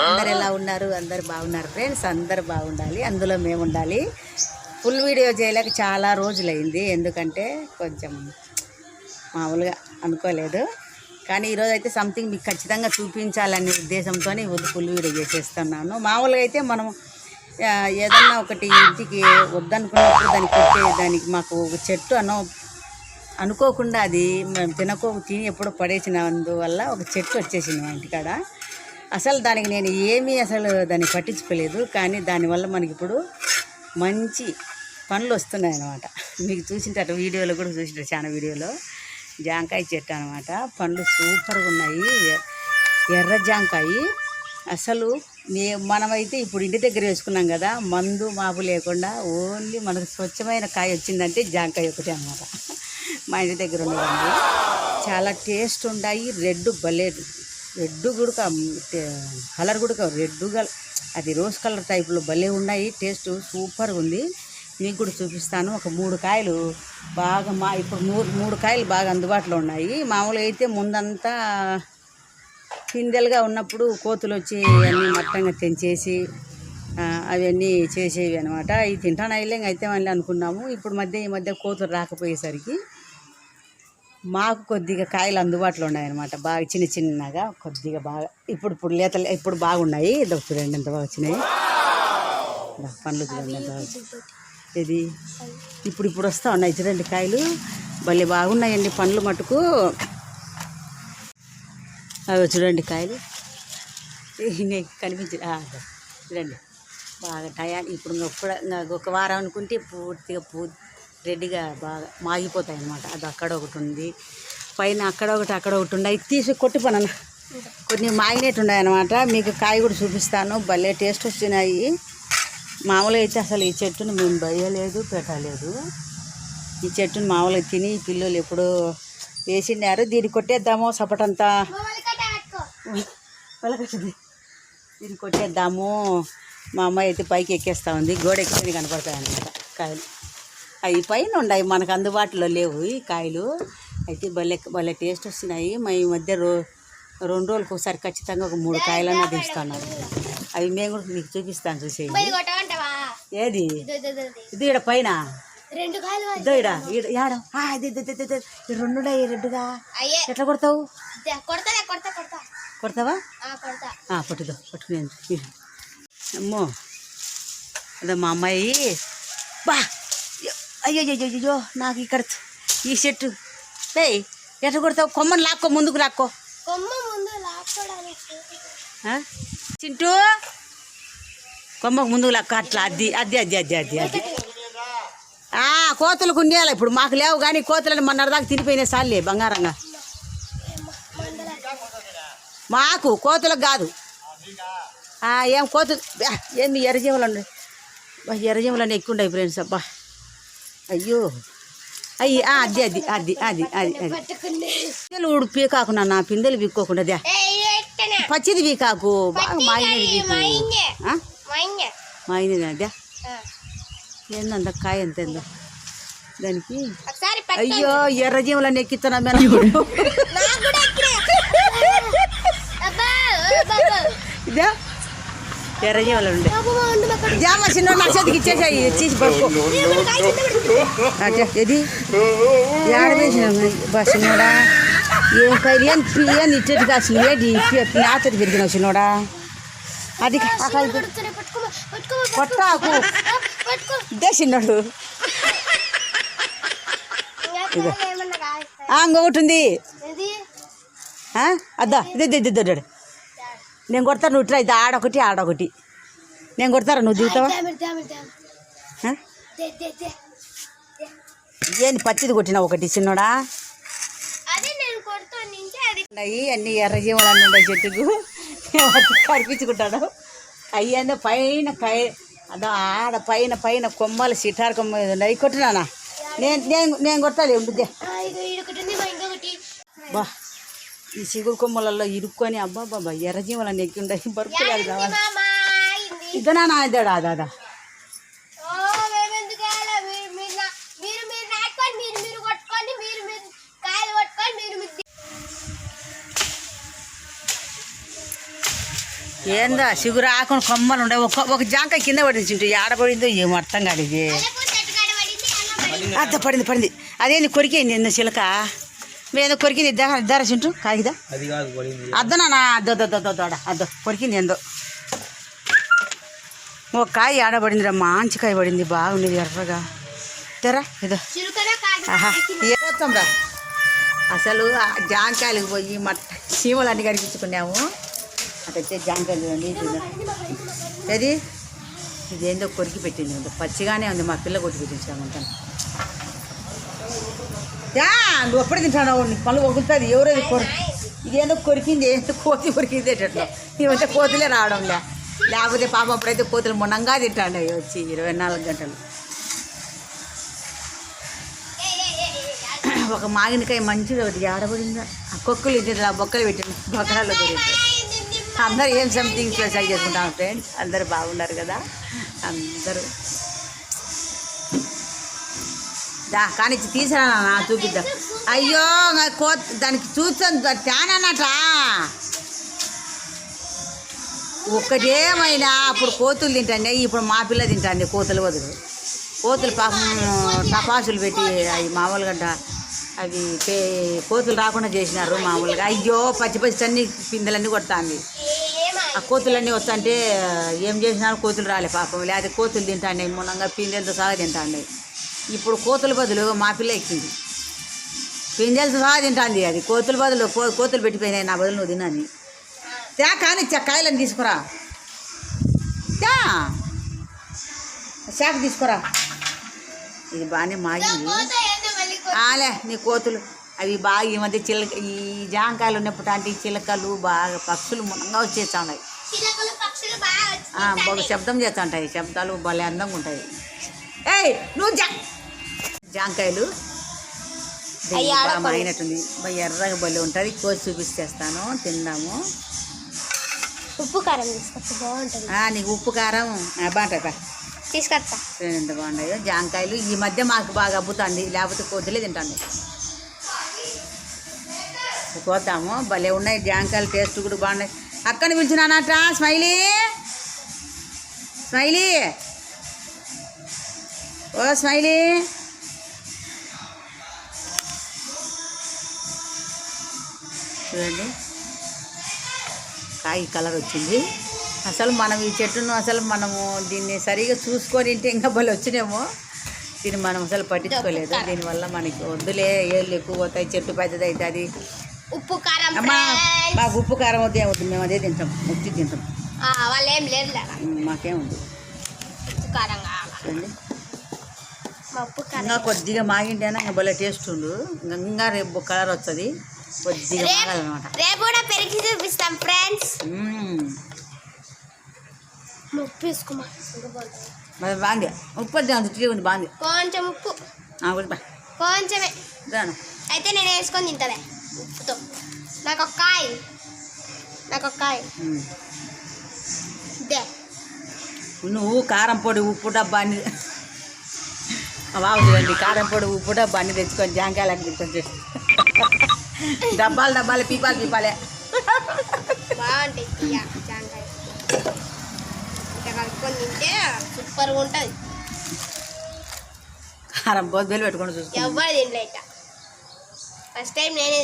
అందరు ఎలా ఉన్నారు? అందరు బాగున్నారు. ఫ్రెండ్స్ అందరు బాగుండాలి. అందులో మేము ఉండాలి ఫుల్ వీడియో చేయలేక చాలా రోజులైంది. ఎందుకంటే కొంచెం మామూలుగా అనుకోలేదు. కానీ ఈరోజు అయితే సంథింగ్ మీకు ఖచ్చితంగా చూపించాలనే ఉద్దేశంతోనే ఫుల్ వీడియో చేసేస్తున్నాను. మామూలుగా అయితే మనం ఏదన్నా ఒకటి ఇంటికి వద్దనుకున్నప్పుడు దానికి కొట్టే దానికి మాకు ఒక చెట్టు అనో అనుకోకుండా అది మేము తినకో తిని ఎప్పుడో పడేసినందువల్ల ఒక చెట్టు వచ్చేసింది మా ఇంటికాడ. అసలు దానికి నేను ఏమీ అసలు దాన్ని పట్టించుకోలేదు కానీ దానివల్ల మనకి ఇప్పుడు మంచి పండ్లు వస్తున్నాయి అన్నమాట. మీకు చూసింటారు వీడియోలో కూడా చూసింటారు చాలా వీడియోలో. జాంకాయ చెట్టు అనమాట పండ్లు సూపర్గా ఉన్నాయి. ఎర్ర జాంకాయ. అసలు మే మనమైతే ఇప్పుడు ఇంటి దగ్గర వేసుకున్నాం కదా మందు మాపు లేకుండా ఓన్లీ మనకు స్వచ్ఛమైన కాయ వచ్చిందంటే జాంకాయ ఒకటి అనమాట మా ఇంటి దగ్గర ఉన్నదండి. చాలా టేస్ట్ ఉన్నాయి రెడ్ భలే రెడ్ కూడా కలర్ కూడా రెడ్ అది రోజ్ కలర్ టైప్లో భలే ఉన్నాయి. టేస్ట్ సూపర్గా ఉంది. మీకు కూడా చూపిస్తాను. ఒక మూడు కాయలు బాగా మా ఇప్పుడు మూడు మూడు కాయలు బాగా అందుబాటులో ఉన్నాయి. మామూలుగా అయితే ముందంతా పిందెలుగా ఉన్నప్పుడు కోతులు వచ్చి అన్నీ మట్టంగా తెంచేసి అవన్నీ చేసేవి అనమాట ఇవి తింటాను అయితే మళ్ళీ అనుకున్నాము. ఇప్పుడు మధ్య ఈ మధ్య కోతులు రాకపోయేసరికి మాకు కొద్దిగా కాయలు అందుబాటులో ఉన్నాయన్నమాట. బాగా చిన్న చిన్నగా కొద్దిగా బాగా ఇప్పుడు ఇప్పుడు లేత ఇప్పుడు బాగున్నాయి? ఇదో చూడండి ఎంత బాగా వచ్చినాయి. పండ్లు చూడండి ఎంత బాగా ఇది ఇప్పుడు ఇప్పుడు వస్తూ ఉన్నాయి చూడండి కాయలు. భలే బాగున్నాయండి పండ్లు మటుకు. అవి చూడండి కాయలు. నీకు కనిపించి చూడండి. బాగా టయా ఇప్పుడు ఇంకొక ఇంకా ఒక వారం అనుకుంటే పూర్తిగా పూ రెడ్డిగా బాగా మాగిపోతాయి అన్నమాట అది అక్కడ ఒకటి ఉంది. పైన అక్కడ ఒకటి అక్కడ ఒకటి ఉన్నాయి. తీసి కొట్టిపోనన్న కొన్ని మాగినట్టు ఉన్నాయి అనమాట మీకు కాయ కూడా చూపిస్తాను. భలే టేస్ట్ వచ్చినాయి. మామూలుగా అయితే అసలు ఈ చెట్టును మేము భయలేదు పెట్టలేదు. ఈ చెట్టును మామూలుగా తిని పిల్లలు ఎప్పుడు వేసిండారు. దీన్ని కొట్టేద్దాము సపటంతా. వెళ్ళకొచ్చింది దీన్ని కొట్టేద్దాము. మా అమ్మాయి అయితే పైకి ఎక్కేస్తూ ఉంది. గోడ ఎక్కేది కనపడతాయి అన్నమాట కాయలు. అవి పైన ఉన్నాయి మనకు అందుబాటులో లేవు ఈ కాయలు. అయితే భలే భలే టేస్ట్ వస్తున్నాయి. మా ఈ మధ్య రో రెండు రోజులకు ఒకసారి ఖచ్చితంగా ఒక మూడు కాయలన్నా తీస్తున్నాను అవి మేము కూడా మీకు చూపిస్తాను చూసేయండి. ఏది? ఇది ఇక్కడ పైన? రెండు కాయలు ఇదో ఇడ ఈడ యాడ? ఇది రెడ్డుగా ఎట్లా కొడతావు? కొడతా కొడతా. కొడతా. కొడతావా పట్టుదో పట్టుకునే అమ్మో. అదే మా అమ్మాయి. బా! అయ్యో నాకు ఇక్కడ ఈ చెట్టు. ఏయ్ ఎట్లా కొడతావు? కొమ్మని లాక్కో ముందుకు లాక్కో. కొమ్మ ముందు లాక్కోడానికి. ఆ? చింటూ కొమ్మకు ముందుకు లాక్కో. అట్లా అది అది అది అది అది అది. ఆ, కోతులకు ఉండేయాలి ఇప్పుడు. మాకు లేవు కానీ కోతులని మొన్న దాకా తినిపోయినాయి సార్లే బంగారంగా. మాకు కోతులకు కాదు. ఏం కోతులు ఏంది ఎర్రజీవులు ఉన్నాయి? బా, ఎర్రజీవులు అన్నీ ఎక్కువ ఉన్నాయి ఫ్రెండ్స్ అబ్బా. అయ్యో అయ్యి ఆ, అది అది అది అది అది అది పట్టుకుంది పిందెలు ఊడు పీకాకు నాన్న పిందెలు పీక్కోకుండా అదే పచ్చిది పీకాకు బాగా మాయినది పీకు మైంగే ఆ? మైంగే మాయినది అదే ఏందంత కాయ ఎంత ఉందో దానికి ఒకసారి అయ్యో ఎర్రజీవులన్నీ ఎక్కిస్తున్నా మేము నాకు కూడా ఎక్కినాయి. అబ్బా ఓ బాబా ఇదే ఎర్రజీవులు ఉండే. జామ చిన్న నా చేతికి ఇచ్చేసాయి ఇచ్చేసి ఇది ఏం కాయలు ఏం ఏం ఇచ్చేది కాసిన ఏంటి నాతది పెరిగిన చిన్నోడా? అది కొట్టాకు. ఇదే చిన్నోడు. ఇంకొకటి ఉంది? అద్దా ఇదే ఇదే ఇదే ఇదే. నేను కొడతాను నువ్వు ఇట్లా ఇది ఆడొకటి ఆడొకటి నేను కొడతారా నువ్వు దిగుతావా? ఏంది పచ్చిది కొట్టినా ఒకటి చిన్నోడా? ఉన్నాయి అన్ని ఎర్ర జీవులు అన్నీ ఉన్నాయి చెట్టుకు. కనిపించుకుంటాడు అయ్యన్న పైన కాయ అదో ఆడ పైన పైన కొమ్మలు సిటార్ కొమ్మ ఉన్నాయి. కొట్టినానా నేను నేను నేను కొట్టాలి ఇంకొకటి. బా. ఈ సిగురు కొమ్మలలో ఇరుక్కొని అబ్బా బాబా ఎర్ర జీవులన్నీ ఎక్కి ఉన్నాయి బరుకులు అది కావాలి ఇద్దనా నా ఇద్దడా దాదా ఏందా సిగురు ఆకుని కొమ్మలు ఉండే ఒక ఒక జాంకాయ కింద పడింది ఆడపడిందో ఏం అర్థం కాదు ఇది అద్ద పడింది పడింది. అదేంది కొరికేంది ఎందు చిలక ఏదో కొరికింది ఇద్దారా ఇద్దారా చింటూ కాగిదా అది కాదు పడింది అద్దు నాన్న అద్దు అద్దు అద్దు అద్దు అద్దు కొరికింది ఏందో. ఒక కాయ ఆడబడిందిరా మంచి కాయ పడింది బాగుండేది ఎర్రగా. తెరా ఇదో. ఆహా రా? అసలు జాంకాయలకు పోయి మట్ట చీమలన్నీ కనిపించుకున్నాము అటైతే జాంకాయలు చూడండి ఇది ఏది? ఇదేందో కొరికి పెట్టింది పచ్చిగానే ఉంది మా పిల్ల కొట్టి పెట్టించామంతా యా నువ్వు ఎప్పుడు తింటావు పళ్ళు వగులుతుంది ఎవరో కొరి ఇదేందో కొరికింది ఏంటో కోతి కొరికింది ఏంటో ఇవంటే కోతులే రావడంలే లేకపోతే పాప అప్పుడైతే కోతులు మొన్నంగా తింటాండే వచ్చి ఇరవై నాలుగు గంటలు ఒక మాగినకాయ మంచిగా ఒకటి ఆడబడిందా ఆ కొక్కులు ఇద్దరు ఆ బొక్కలు పెట్టింది బొక్కలలో దొరికింది అందరూ ఏం సంథింగ్ స్పెషల్ చేసుకుంటాం ఫ్రెండ్స్ అందరూ బాగున్నారు కదా అందరూ దా కానీ తీసిరా నా చూపిద్దాం. అయ్యో కో దానికి చూసాను తేనన్నట ఒక్కటేమైనా అప్పుడు కోతులు తింటాండే ఇప్పుడు మా పిల్ల తింటాండి కోతులు వదులు కోతులు పాపం టపాసులు పెట్టి అవి మామూలుగా అవి పే కోతులు రాకుండా చేసినారు మామూలుగా. అయ్యో పచ్చి పచ్చి అన్ని పిందెలన్నీ కొడతాంది. ఆ కోతులన్నీ వస్తుంటే ఏం చేసినారు? కోతులు రాలే పాపం. లేకపోతే కోతులు తింటాండే మూలంగా పిందెలతో సహా తింటాండే. ఇప్పుడు కోతుల బదులు మా పిల్ల ఎక్కింది. పిందెలతో సహా తింటాంది అది. కోతుల బదులు కో- కోతులు పెట్టిపోయినాయి నా బదులు నువ్వు తినని. తే కానీ చ- కాయలను తీసుకురా. తే శాఖ తీసుకురా. ఇది బాగానే మాగింది. ఆలే నీ కోతులు. అవి బాగా ఈ మధ్య చిలక ఈ జాంకాయలు ఉన్నప్పుడు అంటే చిలకలు బాగా పక్షులు మునంగా వచ్చేస్తా ఉన్నాయి. బాగా బాగా శబ్దం చేస్తూ ఉంటాయి. శబ్దాలు భలే అందంగా ఉంటాయి. ఏయ్ నువ్వు జా జాంకాయలు. బాగా ఎర్రగా భలే ఉంటుంది. కోసి చూపిస్తేస్తాను తిందాము. ఉప్పు కారం తీసుకొస్తే బాగుంటుంది. ఆ, నీకు ఉప్పు కారం. ఆ, బాగుంటాయి బా తీసుకొస్తా. ఎంత బాగున్నాయో జాంకాయలు ఈ మధ్య మాకు బాగా అబ్బుతుంది. లేకపోతే కోతులే తింటాను పోతాము. భలే ఉన్నాయి. జాంకాయలు టేస్ట్ కూడా బాగున్నాయి. అక్కని పిలిచినానట స్మైలీ. స్మైలీ. ఓ స్మైలీ. చూడండి. కాయ కలర్ వచ్చింది. అసలు మనం ఈ చెట్టును అసలు మనము దీన్ని సరిగా చూసుకొని ఉంటే ఇంకా భలే వచ్చినేమో. దీన్ని మనం అసలు పట్టించుకోలేదు. దీనివల్ల మనకి వద్దులే ఏళ్ళు ఎక్కువ పోతాయి చెట్టు పెద్దది అవుతుంది. ఉప్పు కారం అమ్మా. మాకు ఉప్పు కారం వద్దు ఏమవుతుంది మేము అదే తింటాం ఉత్తి తింటాం. వాళ్ళు ఏం లేదు మాకేముంది? ఉప్పు కారం ఇంకా కొద్దిగా మాగింటేనా ఇంకా భలే టేస్ట్ ఉండు. ఇంకా రేపు కలర్ వస్తుంది. కొద్దిగా రేపు మాగాలన్నమాట. రేపు కూడా పెరిగి చూపిస్తాం ఫ్రెండ్స్ మరి బాగుంది. ఉప్పు అంత ఉంది బాగుంది. కొంచెం ఉప్పు. కొంచెమే. అయితే నేను వేసుకొని తింటాలే ఉప్పుతో. నాకు ఒక కాయ. నాకు ఒక కాయ. నువ్వు కారం పొడి ఉప్పు డబ్బా అన్ని బాగుంది కారం పొడి ఉప్పు డబ్బా అన్ని తెచ్చుకొని జాంకాయలు తెచ్చుకొని డబ్బాలు డబ్బాలు పీపాలు పీపాలే. బాగుంటాయి జాంకాయ కలుపుకొని తింటే సూపర్గా ఉంటుంది. కారం బెల్లు పెట్టుకొని చూసుకో. ఎవ్వరు ఫస్ట్ టైం నేనే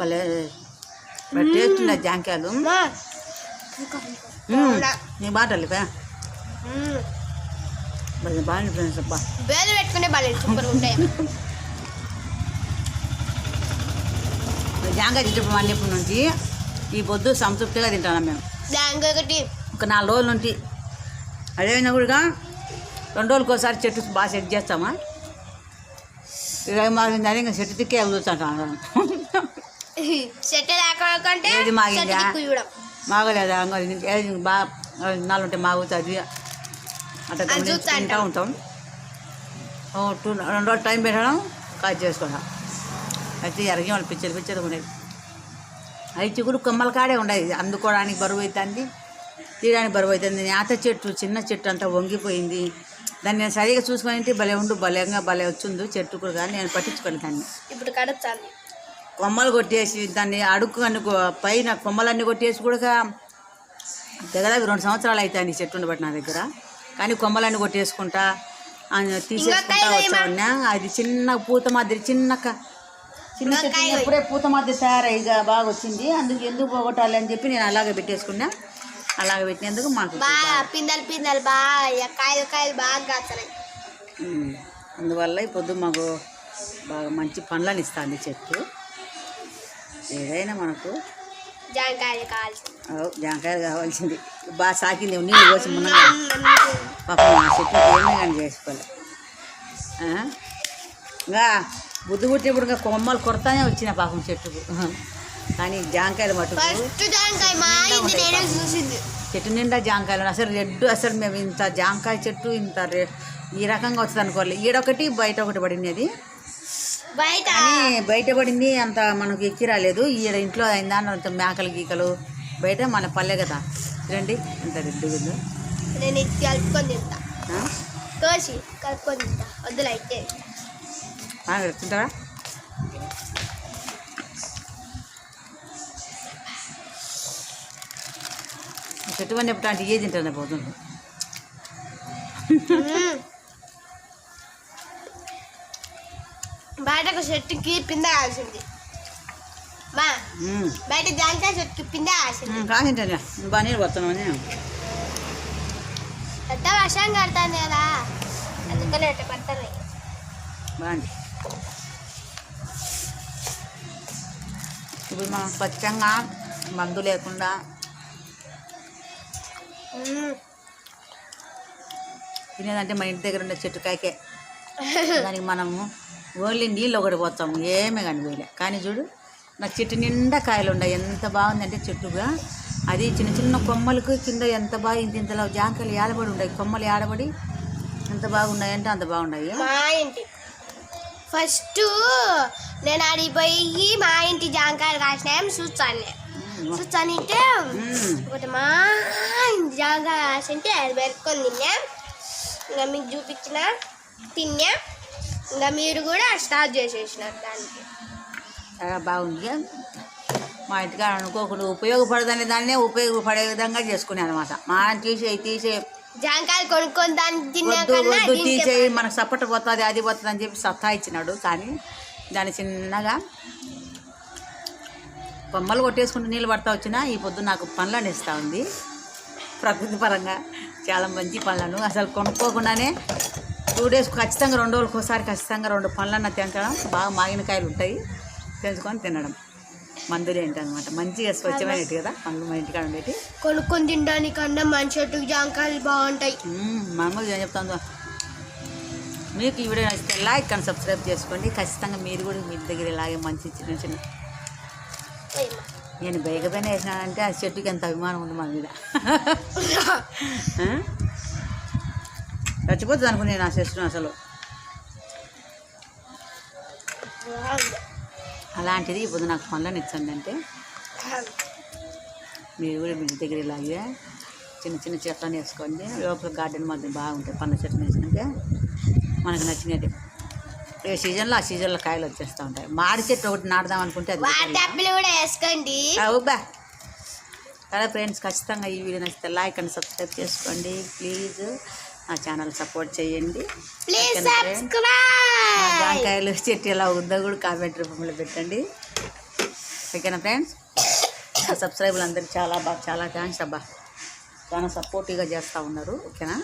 భలే టేస్ట్ ఉన్నాయి జాంకాయలు? నీ బాటలు బాగుంది ఫ్రెండ్స్ అబ్బా. బేలు పెట్టుకునే బాగాలేదు సూపర్గా ఉంటాయి. జాంకాయ తింటే అన్నిప్పటి నుంచి ఈ పొద్దు సంతృప్తిగా తింటాను మేము. దానికి ఒకటి. ఒక నాలుగు రోజుల నుండి అదేమైనా కూడా రెండు రోజులకి ఒకసారి చెట్టు బాగా సెట్ చేస్తామా? ఇరవై మారింది అదే ఇంకా చెట్టు తిక్కే ఏది మాగిందా? చూడడం మాగలేదా? బాగా నాలుగు ఉంటే మాగుతుంది. అంటాం. ఉంటాం. టూ రెండు రోజులు టైం పెట్టడం కాదు చేసుకోవడం. అయితే ఎరగి వాళ్ళు పిచ్చర్ పిచ్చర్ ఉండేది అవి చిగురు కొమ్మల కాడే ఉండేది. అందుకోవడానికి బరువు అవుతుంది తీయడానికి బరువు అవుతుంది నేత చెట్టు చిన్న చెట్టు అంతా వంగిపోయింది. దాన్ని నేను సరిగా చూసుకొని భలే ఉండు భలేగా భలే వచ్చింది చెట్టు కూడా కానీ నేను పట్టించుకోలేదు దాన్ని. ఇప్పుడు కడుగుతాను కొమ్మలు కొట్టేసి దాన్ని అడుగు అన్ని పైన కొమ్మలన్నీ కొట్టేసి కూడా దగ్గర రెండు సంవత్సరాలు అయితే ఈ చెట్టు ఉండబట్టి నా దగ్గర. కానీ కొమ్మలన్నీ కొట్టేసుకుంటా తీసేసుకుంటా వచ్చామన్నా అది చిన్న పూత మాదిరి చిన్న చిన్న ఎప్పుడే పూత మాదిరి తయారైగా బాగా వచ్చింది. అందుకు ఎందుకు పోగొట్టాలి అని చెప్పి నేను అలాగే పెట్టేసుకున్నా. అలాగే పెట్టినందుకు మాకు పిందెలు పిందెలు బాగా కాయలు కాయలు బాగా కాస్తున్నాయి. అందువల్ల ఈ పొద్దు మాకు బాగా మంచి పండ్లను ఇస్తుంది చెట్టు. ఏదైనా మనకు జాంకాయలు కావాల్సింది. జాంకాయలు కావాల్సింది. బాగా సాకింది నీళ్ళు పోసి మున్నగా పాపం ఆ చెట్టు ఏమీ కానీ చేసుకోలే? ఇంకా బుద్ధి పుట్టినప్పుడు ఇంకా కొమ్మలు కొడతానే వచ్చిన పాపం చెట్టుకు. కానీ జాంకాయలు మటుకు మా చూసింది. చెట్టు నిండా జాంకాయలు. అసలు రెడ్ అసలు మేము ఇంత జాంకాయ చెట్టు ఇంత ఈ రకంగా వస్తుంది అనుకోవాలి ఈడొకటి బయట ఒకటి పడింది అది. బయట? బయట పడింది అంత మనకు ఎక్కి రాలేదు. ఈడ ఇంట్లో అయిందా అంత మేకలు గీకలు బయట మన పల్లె కదా. చూడండి ఎంత రెడ్డి ఉందో? నేను ఇది కలుపుకొని తింటా? కోసి కలుపుకొని తింటా. వద్దులు అయితే. తింటారా? చెట్టు పని ఎప్పుడు అంటే ఏ తింటానే పోతుంది. బయటకు చెట్టుకి పింద కాల్సింది మా ఉమ్. బయట జాంకాయ చెట్టుకి పింద కాల్సింది ఉమ్, కాసింటానే. బాగా పోతున్నామని పెద్ద వర్షం కడతాను కదా అందుకని ఎట్ట పడతాను బాగుంది. ఇప్పుడు మనం స్వచ్ఛంగా మందు లేకుండా తినేదంటే మన ఇంటి దగ్గర ఉండే చెట్టు కాయకే దానికి మనము ఓన్లీ నీళ్ళు ఒకటి పోతాం ఏమీ కానీ వేయలే కానీ చూడు నా చెట్టు నిండా కాయలు ఉన్నాయి. ఎంత బాగుందంటే చెట్టుగా. అది చిన్న చిన్న కొమ్మలకు కింద ఎంత బాగా ఇంత ఇంతలో జాంకాయలు ఏడబడి ఉన్నాయి. కొమ్మలు ఏడబడి ఎంత బాగున్నాయంటే అంత బాగున్నాయి. మా ఇంటి. ఫస్ట్ నేను ఆడిపోయి మా ఇంటి జాంకాయలు కాసినాయని చూస్తాను చూస్తానంటే మ్మ్. ఒకటి మా ఇంటి జాంకాయ కాసింటే అది పెట్టుకొని తిన్నా. ఇంకా మీకు చూపించిన తిన్నా. ఇంకా మీరు కూడా స్టార్ట్ చేసేసినారు దానికి. చాలా బాగుంది. మా ఇంటికాడ అనుకోకుండా ఉపయోగపడదనే దాన్నే ఉపయోగపడే విధంగా చేసుకున్నాను అనమాట మా తీసే తీసే జాంకాయలు కొనుక్కొని దాన్ని తీసేయి మనకు సపోర్ట్ పోతుంది అది పోతుంది అని చెప్పి సత్తా ఇచ్చినాడు. కానీ దాన్ని చిన్నగా కొమ్మలు కొట్టేసుకుంటూ నీళ్ళు పడతా వచ్చినా ఈ పొద్దు నాకు పనులను ఇస్తూ ఉంది. ప్రకృతి పరంగా చాలా మంచి పనులను అసలు కొనుక్కోకుండానే టూ డేస్ ఖచ్చితంగా రెండు రోజులకు ఒకసారి ఖచ్చితంగా రెండు పనులన్న తినడం బాగా మాగిన కాయలు ఉంటాయి. తెంచుకొని తినడం. మందులు ఏంటనమాట మంచిగా స్వచ్ఛమైనవి కదా? పండ్లు మా ఇంటికాడ ఉండేవి కొనుక్కొని తినడానికన్నా మన చెట్టుకు జాంకాయలు బాగుంటాయి. మామూలుగా ఏం చెప్తాను మీకు ఈ వీడియో నచ్చితే లైక్ అండ్ సబ్స్క్రైబ్ చేసుకోండి. ఖచ్చితంగా మీరు కూడా మీ దగ్గర ఇలాగే మంచి చిన్న చిన్న నేను బైక్ పైన వేసినానంటే ఆ చెట్టుకి ఎంత అభిమానం ఉంది మా మీద. ఆ? చచ్చిపోతుంది అనుకుని నేను ఆ అసలు. అలాంటిది ఇప్పుడు నాకు పనులను ఇచ్చండి మీరు కూడా మీ దగ్గర ఇలాగే చిన్న చిన్న చెట్లను వేసుకోండి. లోపల గార్డెన్ మాత్రం బాగుంటాయి. పండ్ల చెట్లు వేసుకుంటే మనకు నచ్చినట్టు ఏ సీజన్లో ఆ సీజన్లో కాయలు వచ్చేస్తూ ఉంటాయి. మాడి చెట్టు ఒకటి నాటుదాం అనుకుంటే అది కూడా వేసుకోండి. అవుబా సరే ఫ్రెండ్స్ ఖచ్చితంగా ఈ వీడియో నచ్చితే లైక్ అండ్ సబ్స్క్రైబ్ చేసుకోండి. ప్లీజ్ నా ఛానల్ సపోర్ట్ చేయండి. జాంకాయలు చెట్టు ఎలా ఉందో కూడా కామెంట్ రూపంలో పెట్టండి. ఓకేనా ఫ్రెండ్స్ సబ్స్క్రైబర్లు అందరికీ చాలా బాగా చాలా థ్యాంక్స్ అబ్బా. చాలా సపోర్టివ్గా చేస్తూ ఉన్నారు. ఓకేనా?